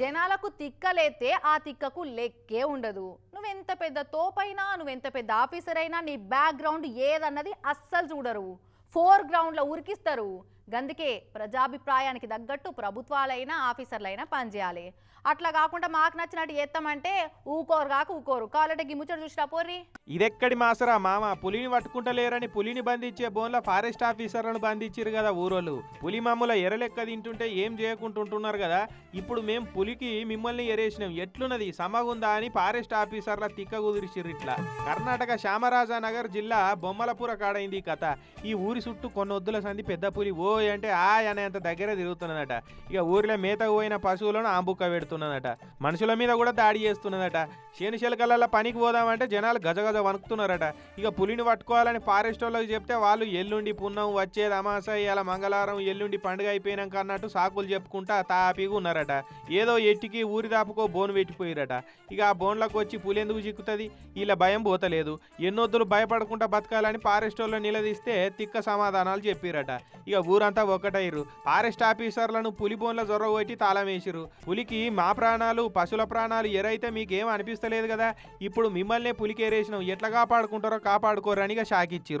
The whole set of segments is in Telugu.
జనాలకు తిక్కలేతే ఆ తిక్కకు లెక్కే ఉండదు. నువ్వెంత పెద్ద తోపైనా నువ్వెంత పెద్ద ఆఫీసర్ అయినా నీ బ్యాక్గ్రౌండ్ ఏదన్నది అస్సలు చూడరు. ఫోర్ గ్రౌండ్లో ఉరికిస్తారు. గందుకే ప్రజాభిప్రాయానికి తగ్గట్టు ప్రభుత్వాలైనా ఆఫీసర్లైనా పనిచేయాలి. అట్లా కాకుండా మాకు నచ్చినట్టు చేస్తామంటే ఊకోరు కాక ఊకోరు. కావాలంటే గిమ్ముచ్చడు చూసినా పోర్రి. ఇదెక్కడి మాసరా మామ? పులిని పట్టుకుంటలేరని పులిని బంధించే బోన్ల ఫారెస్ట్ ఆఫీసర్లను బంధించారు కదా ఊరోళ్ళు. పులి మమ్మల ఎరలెక్క తింటుంటే ఏం చేయకుంటుంటున్నారు కదా? ఇప్పుడు మేము పులికి మిమ్మల్ని ఎరేసినాం. ఎట్లున్నది? సమగుందా అని ఫారెస్ట్ ఆఫీసర్ల తిక్క కుదిరిచిర్రు ఇట్లా. కర్ణాటక శ్యామరాజనగర్ జిల్లా బొమ్మలపుర కాడైంది ఈ కథ. ఈ ఊరి చుట్టూ కొన్ని వద్దుల సంది పెద్ద పులి ఓ అంటే ఆ అనేంత దగ్గర తిరుగుతున్నదట. ఇక ఊరిలో మేతకు పోయిన పశువులను ఆంబుక్క పెడుతున్నదట. మనుషుల మీద కూడా దాడి చేస్తున్నదట. శేను శెలకల పనికి పోదామంటే జనాలు గజగజ వణుకుతున్నారట. ఇక పులిని పట్టుకోవాలని ఫారెస్ట్ వాళ్ళకి చెప్తే వాళ్ళు ఎల్లుండి పున్నం వచ్చేది అమాస ఇలా మంగళవారం ఎల్లుండి పండుగ అయిపోయినాక అన్నట్టు సాకులు చెప్పుకుంటా తాపిగా ఉన్నారట. ఏదో ఎట్టికి ఊరి దాపుకో బోన్ పెట్టిపోయిరట. ఇక ఆ బోన్లకు వచ్చి పులి ఎందుకు చిక్కుతుంది? ఇలా భయం పోతలేదు. ఎన్నొద్దులు భయపడకుండా బతకాలని ఫారెస్ట్ వాళ్ళు నిలదీస్తే తిక్క సమాధానాలు చెప్పిరట. ఇక ఊరంతా ఒక్కటయ్యారు ఫారెస్ట్ ఆఫీసర్లను పులి బోన్ల జొర్ర తాళం పులికి మా ప్రాణాలు పశువుల ప్రాణాలు ఎరైతే మీకేం అనిపిస్తలేదు కదా? ఇప్పుడు మిమ్మల్నే పులికేరేసినాం. ఎట్లా కాపాడుకుంటారో కాపాడుకోరని ఇక షాక్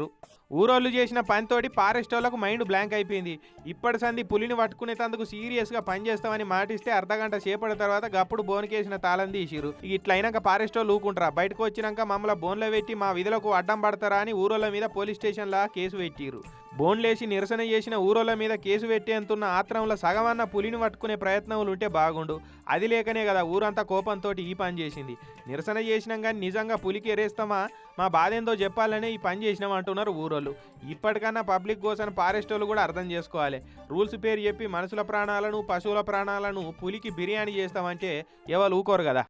ఊరోళ్ళు చేసిన పనితోటి ఫారెస్ట్ వాళ్ళకు మైండ్ బ్లాంక్ అయిపోయింది. ఇప్పటి సంది పులిని పట్టుకునేటందుకు సీరియస్గా పనిచేస్తామని మాటిస్తే అర్ధగంట సేపటి తర్వాత గప్పుడు బోన్కేసిన తాళం తీసిరు ఇట్లయినాక ఫారెస్ట్ వాళ్ళు ఊకుంటారా. బయటకు వచ్చినాక మమ్మల్ని బోన్లో పెట్టి మా విధులకు అడ్డం పడతారా అని ఊరోళ్ళ మీద పోలీస్ స్టేషన్లా కేసు పెట్టిరు బోన్లేసి నిరసన చేసిన ఊరోళ్ళ మీద కేసు పెట్టేంతున్న ఆత్రంలో సగమన్న పులిని పట్టుకునే ప్రయత్నములు ఉంటే బాగుండు. అది లేకనే కదా ఊరంతా కోపంతో ఈ పని చేసింది. నిరసన చేసినాం కానీ నిజంగా పులికి ఎరేస్తామా? మా బాధ ఏందో చెప్పాలనే ఈ పని చేసినాం అంటున్నారు ఊరోళ్ళు. ఇప్పటికన్నా పబ్లిక్ కోసం ఫారెస్ట్ వాళ్ళు కూడా అర్థం చేసుకోవాలి. రూల్స్ పేరు చెప్పి మనుషుల ప్రాణాలను పశువుల ప్రాణాలను పులికి బిర్యానీ చేస్తామంటే ఎవరు ఊకోరు కదా.